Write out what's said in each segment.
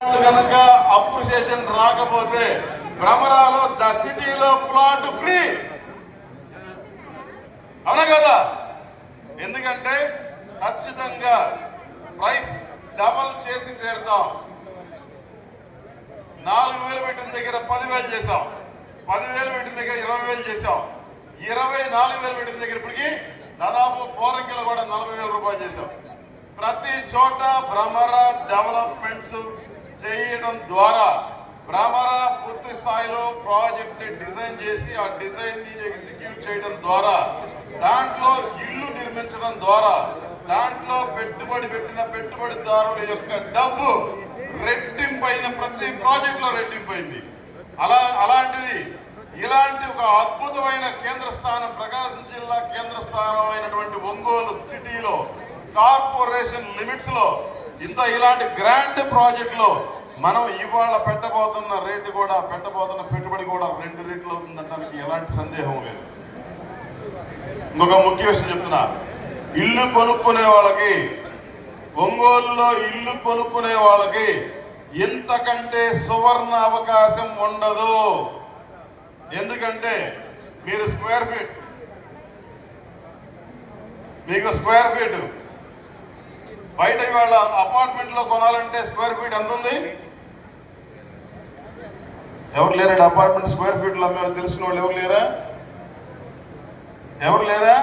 కనుక అప్రిషియేషన్ రాకపోతే భ్రమరాలో ద సిటీలో ప్లాట్ ఫ్రీ. అవునా కదా? ఎందుకంటే ఖచ్చితంగా ప్రైస్ డబల్ చేసి తీరుతాం. నాలుగు వేలు పెట్టిన దగ్గర పదివేలు చేసాం పదివేలు పెట్టిన దగ్గర ఇరవై వేలు చేసాం ఇరవై నాలుగు వేలు పెట్టిన దగ్గర ఇప్పటికి దాదాపు పోరంకిలో కూడా నలభై వేల రూపాయలు చేసాం ప్రతి చోట భ్రమర డెవలప్మెంట్స్ చేయడం ద్వారా భ్రమర పూర్తి స్థాయిలో ప్రాజెక్ట్ని డిజైన్ చేసి ఆ డిజైన్ని ఎగ్జిక్యూట్ చేయడం ద్వారా దాంట్లో ఇల్లు నిర్మించడం ద్వారా దాంట్లో పెట్టుబడి పెట్టిన పెట్టుబడిదారుల యొక్క డబ్బు రెట్టింపైన ప్రతి ప్రాజెక్ట్లో రెట్టింపైంది. అలా అలాంటిది ఇలాంటి ఒక అద్భుతమైన కేంద్ర స్థానం ప్రకాశం జిల్లా కేంద్ర స్థానం అయినటువంటి ఒంగోలు సిటీలో కార్పొరేషన్ లిమిట్స్లో ఇంత ఇలాంటి గ్రాండ్ ప్రాజెక్టులో మనం ఇవాళ పెట్టబోతున్న రేటు కూడా పెట్టబోతున్న పెట్టుబడి కూడా రెండు రేట్లు అవుతుందనడానికి ఎలాంటి సందేహం లేదు. ఇంకొక ముఖ్య విషయం చెప్తున్నా. ఇల్లు కొనుక్కునే వాళ్ళకి ఒంగోలులో ఇల్లు కొనుక్కునే వాళ్ళకి ఇంతకంటే సువర్ణ అవకాశం ఉండదు. ఎందుకంటే మీరు స్క్వేర్ ఫీట్ మీకు స్క్వేర్ ఫీట్. బయట ఇవాళ అపార్ట్మెంట్లో కొనాలంటే స్క్వేర్ ఫీట్ ఎంత ఉంది? ఎవరు లేరండి అపార్ట్మెంట్ స్క్వేర్ ఫీట్లు అమ్మే తెలుసుకున్న వాళ్ళు ఎవరు లేరా? ఎవరు లేరా?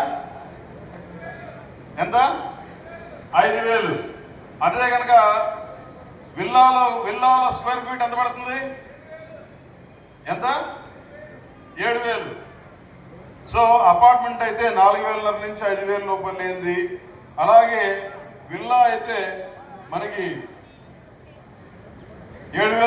ఎంత? ఐదు వేలు. అదే కనుక విల్లాలో విల్లాలో స్క్వేర్ ఫీట్ ఎంత పడుతుంది? ఎంత? ఏడు వేలు. సో అపార్ట్మెంట్ అయితే నాలుగు వేల నుంచి ఐదు వేల లోపల లేనిది. అలాగే విల్లా అయితే మనకి ఏడు వేల